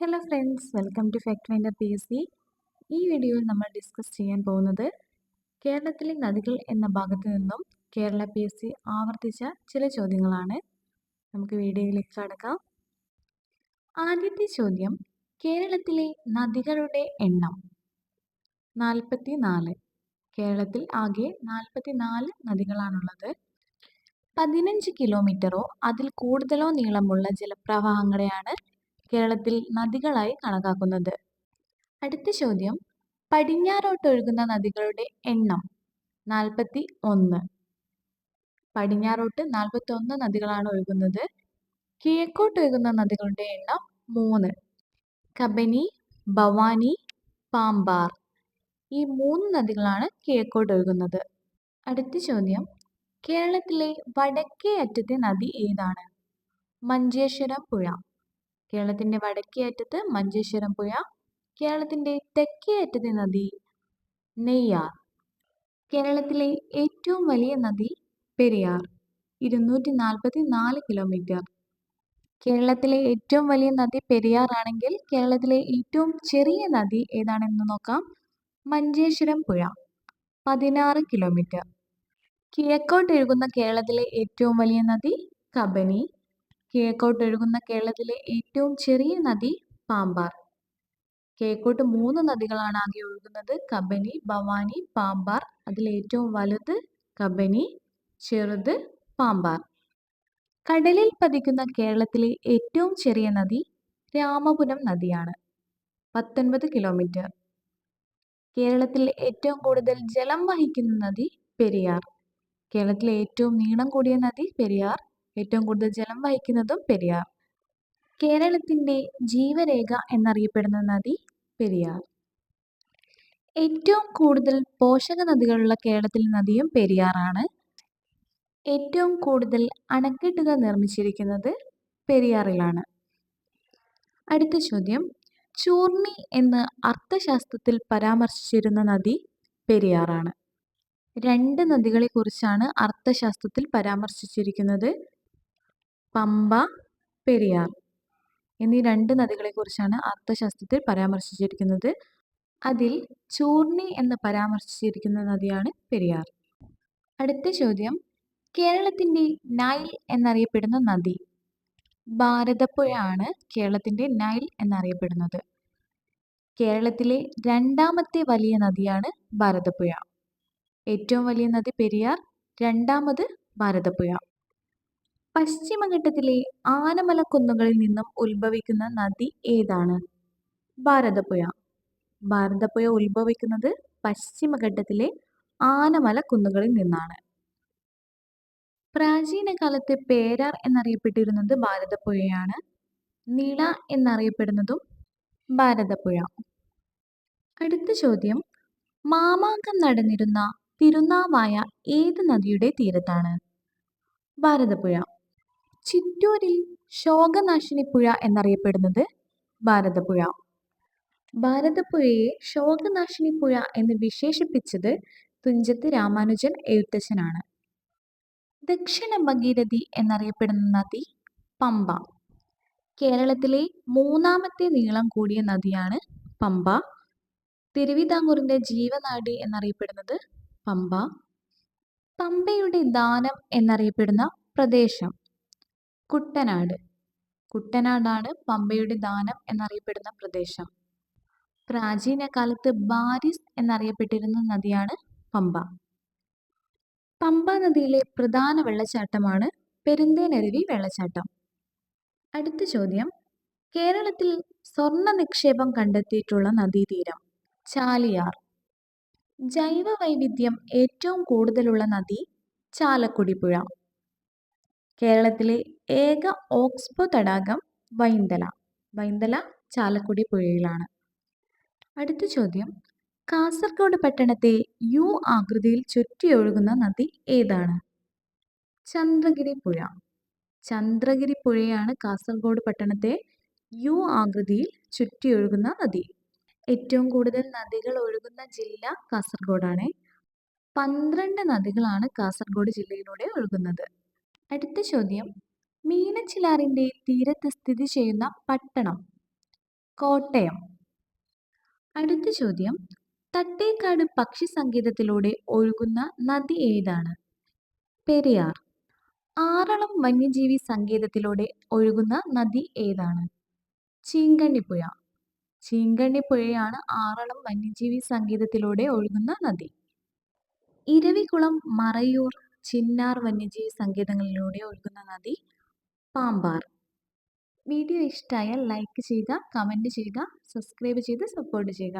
Hello friends welcome to fact finder P S C ഈ വീഡിയോയിൽ നമ്മൾ ഡിസ്കസ് ചെയ്യാൻ പോകുന്നത് കേരളത്തിലെ നദികൾ എന്ന ഭാഗത്തു നിന്നും കേരള പി എസ് സി ആവർത്തിച്ച ചില ചോദ്യങ്ങളാണ്. നമുക്ക് വീഡിയോയിലേക്ക് കടക്കാം. ആദ്യത്തെ ചോദ്യം കേരളത്തിലെ നദികളുടെ എണ്ണം നാൽപ്പത്തി നാല് കേരളത്തിൽ ആകെ നാൽപ്പത്തി നാല് നദികളാണുള്ളത്. പതിനഞ്ച് കിലോമീറ്ററോ അതിൽ കൂടുതലോ നീളമുള്ള ജലപ്രവാഹങ്ങളെയാണ് കേരളത്തിൽ നദികളായി കണക്കാക്കുന്നത്. അടുത്ത ചോദ്യം. പടിഞ്ഞാറോട്ട് ഒഴുകുന്ന നദികളുടെ എണ്ണം. നാൽപ്പത്തി ഒന്ന് പടിഞ്ഞാറോട്ട് നാൽപ്പത്തി ഒന്ന് നദികളാണ് ഒഴുകുന്നത്. കിഴക്കോട്ടൊഴുകുന്ന നദികളുടെ എണ്ണം മൂന്ന്. കബനി ഭവാനി പാമ്പാർ. ഈ മൂന്ന് നദികളാണ് കിഴക്കോട്ട് ഒഴുകുന്നത് അടുത്ത ചോദ്യം. കേരളത്തിലെ വടക്കേ അറ്റത്തെ നദി ഏതാണ്? മഞ്ചേശ്വരം പുഴ. കേരളത്തിന്റെ വടക്കേ അറ്റത്ത് മഞ്ചേശ്വരം പുഴ കേരളത്തിന്റെ തെക്കേ അറ്റത്തെ നദി നെയ്യാർ. കേരളത്തിലെ ഏറ്റവും വലിയ നദി പെരിയാർ ഇരുന്നൂറ്റി നാൽപ്പത്തി നാല് കിലോമീറ്റർ. കേരളത്തിലെ ഏറ്റവും വലിയ നദി പെരിയാർ ആണെങ്കിൽ കേരളത്തിലെ ഏറ്റവും ചെറിയ നദി ഏതാണെന്ന് നോക്കാം. മഞ്ചേശ്വരം പുഴ പതിനാറ് കിലോമീറ്റർ. കിഴക്കോട്ടൊഴുകുന്ന കേരളത്തിലെ ഏറ്റവും വലിയ നദി കബനി കിഴക്കോട്ടൊഴുകുന്ന കേരളത്തിലെ ഏറ്റവും ചെറിയ നദി പാമ്പാർ. കിഴക്കോട്ട് മൂന്ന് നദികളാണ് ആകെ ഒഴുകുന്നത്. കബനി ഭവാനി പാമ്പാർ. അതിൽ ഏറ്റവും വലുത് കബനി ചെറുത് പാമ്പാർ. കടലിൽ പതിക്കുന്ന കേരളത്തിലെ ഏറ്റവും ചെറിയ നദി രാമപുരം നദിയാണ്. പത്തൊൻപത് കിലോമീറ്റർ. കേരളത്തിൽ ഏറ്റവും കൂടുതൽ ജലം വഹിക്കുന്ന നദി പെരിയാർ. കേരളത്തിലെ ഏറ്റവും നീളം കൂടിയ നദി പെരിയാർ. ഏറ്റവും കൂടുതൽ ജലം വഹിക്കുന്നതും പെരിയാർ. കേരളത്തിന്റെ ജീവരേഖ എന്നറിയപ്പെടുന്ന നദി പെരിയാർ. ഏറ്റവും കൂടുതൽ പോഷക നദികളുള്ള കേരളത്തിലെ നദിയും പെരിയാറാണ്. ഏറ്റവും കൂടുതൽ അണക്കെട്ടുകൾ നിർമ്മിച്ചിരിക്കുന്നത് പെരിയാറിലാണ്. അടുത്ത ചോദ്യം. ചൂർണി എന്ന് അർത്ഥശാസ്ത്രത്തിൽ പരാമർശിച്ചിരുന്ന നദി പെരിയാറാണ്. രണ്ട് നദികളെക്കുറിച്ചാണ് അർത്ഥശാസ്ത്രത്തിൽ പരാമർശിച്ചിരിക്കുന്നത് പമ്പ പെരിയാർ എന്നീ രണ്ട് നദികളെക്കുറിച്ചാണ് അർത്ഥശാസ്ത്രത്തിൽ പരാമർശിച്ചിരിക്കുന്നത്. അതിൽ ചൂർണി എന്ന് പരാമർശിച്ചിരിക്കുന്ന നദിയാണ് പെരിയാർ. അടുത്ത ചോദ്യം. കേരളത്തിന്റെ നൈൽ എന്നറിയപ്പെടുന്ന നദി. ഭാരതപ്പുഴ ആണ് കേരളത്തിന്റെ നൈൽ എന്നറിയപ്പെടുന്നത്. കേരളത്തിലെ രണ്ടാമത്തെ വലിയ നദിയാണ് ഭാരതപ്പുഴ. ഏറ്റവും വലിയ നദി പെരിയാർ രണ്ടാമത് ഭാരതപ്പുഴ. പശ്ചിമഘട്ടത്തിലെ ആനമലക്കുന്നുകളിൽ നിന്നും ഉത്ഭവിക്കുന്ന നദി ഏതാണ്? ഭാരതപ്പുഴ. ഭാരതപ്പുഴ ഉത്ഭവിക്കുന്നത് പശ്ചിമഘട്ടത്തിലെ ആനമല കുന്നുകളിൽ നിന്നാണ്. പ്രാചീന കാലത്ത് പേരാർ എന്നറിയപ്പെട്ടിരുന്നത് ഭാരതപ്പുഴയാണ്. നിള എന്നറിയപ്പെടുന്നതും ഭാരതപ്പുഴ. അടുത്ത ചോദ്യം. മാമാങ്കം നടന്നിരുന്ന തിരുനാവായ ഏത് നദിയുടെ തീരത്താണ്? ഭാരതപ്പുഴ. ചിറ്റൂരിൽ ശോകനാശിനി പുഴ എന്നറിയപ്പെടുന്നത് ഭാരതപ്പുഴ. ഭാരതപ്പുഴയെ ശോകനാശിനി പുഴ എന്ന് വിശേഷിപ്പിച്ചത് തുഞ്ചത്ത് രാമാനുജൻ എഴുത്തച്ഛനാണ്. ദക്ഷിണ ഭഗീരഥി എന്നറിയപ്പെടുന്ന നദി പമ്പ. കേരളത്തിലെ മൂന്നാമത്തെ നീളം കൂടിയ നദിയാണ് പമ്പ. തിരുവിതാംകൂറിന്റെ ജീവനാടി എന്നറിയപ്പെടുന്നത് പമ്പ. പമ്പയുടെ ദാനം എന്നറിയപ്പെടുന്ന പ്രദേശം. കുട്ടനാട്. കുട്ടനാടാണ് പമ്പയുടെ ദാനം എന്നറിയപ്പെടുന്ന പ്രദേശം. പ്രാചീന കാലത്ത് ബാരിസ് എന്നറിയപ്പെട്ടിരുന്ന നദിയാണ് പമ്പ. പമ്പ നദിയിലെ പ്രധാന വെള്ളച്ചാട്ടമാണ് പെരുന്തേനരുവി വെള്ളച്ചാട്ടം. അടുത്ത ചോദ്യം. കേരളത്തിൽ സ്വർണ നിക്ഷേപം കണ്ടെത്തിയിട്ടുള്ള നദീതീരം ചാലിയാർ. ജൈവ വൈവിധ്യം ഏറ്റവും കൂടുതലുള്ള നദി ചാലക്കുടി പുഴ കേരളത്തിലെ ഏക ഓക്സ്ബോ തടാകം വൈന്തല. വൈന്തല ചാലക്കുടി പുഴയിലാണ്. അടുത്ത ചോദ്യം. കാസർഗോഡ് പട്ടണത്തെ യു ആകൃതിയിൽ ചുറ്റിയൊഴുകുന്ന നദി ഏതാണ്? ചന്ദ്രഗിരി പുഴ. ചന്ദ്രഗിരി പുഴയാണ് കാസർഗോഡ് പട്ടണത്തെ യു ആകൃതിയിൽ ചുറ്റിയൊഴുകുന്ന നദി. ഏറ്റവും കൂടുതൽ നദികൾ ഒഴുകുന്ന ജില്ല കാസർഗോഡാണ്. പന്ത്രണ്ട് നദികളാണ് കാസർഗോഡ് ജില്ലയിലൂടെ ഒഴുകുന്നത്. അടുത്ത ചോദ്യം. മീനച്ചിലാറിന്റെ തീരത്ത് സ്ഥിതി ചെയ്യുന്ന പട്ടണം. കോട്ടയം. അടുത്ത ചോദ്യം. തട്ടേക്കാട് പക്ഷി സങ്കേതത്തിലൂടെ ഒഴുകുന്ന നദി ഏതാണ്? പെരിയാർ. ആറളം വന്യജീവി സങ്കേതത്തിലൂടെ ഒഴുകുന്ന നദി ഏതാണ്? ചീങ്കണ്ണിപ്പുഴ. ചീങ്കണ്ണിപ്പുഴയാണ് ആറളം വന്യജീവി സങ്കേതത്തിലൂടെ ഒഴുകുന്ന നദി. ഇരവികുളം മറയൂർ ചിന്നാർ വന്യജീവി സങ്കേതങ്ങളിലൂടെ ഒഴുകുന്ന നദി പാമ്പാർ. വീഡിയോ ഇഷ്ടമായാൽ ലൈക്ക് ചെയ്യുക കമന്റ് ചെയ്യുക സബ്സ്ക്രൈബ് ചെയ്ത് സപ്പോർട്ട് ചെയ്യുക.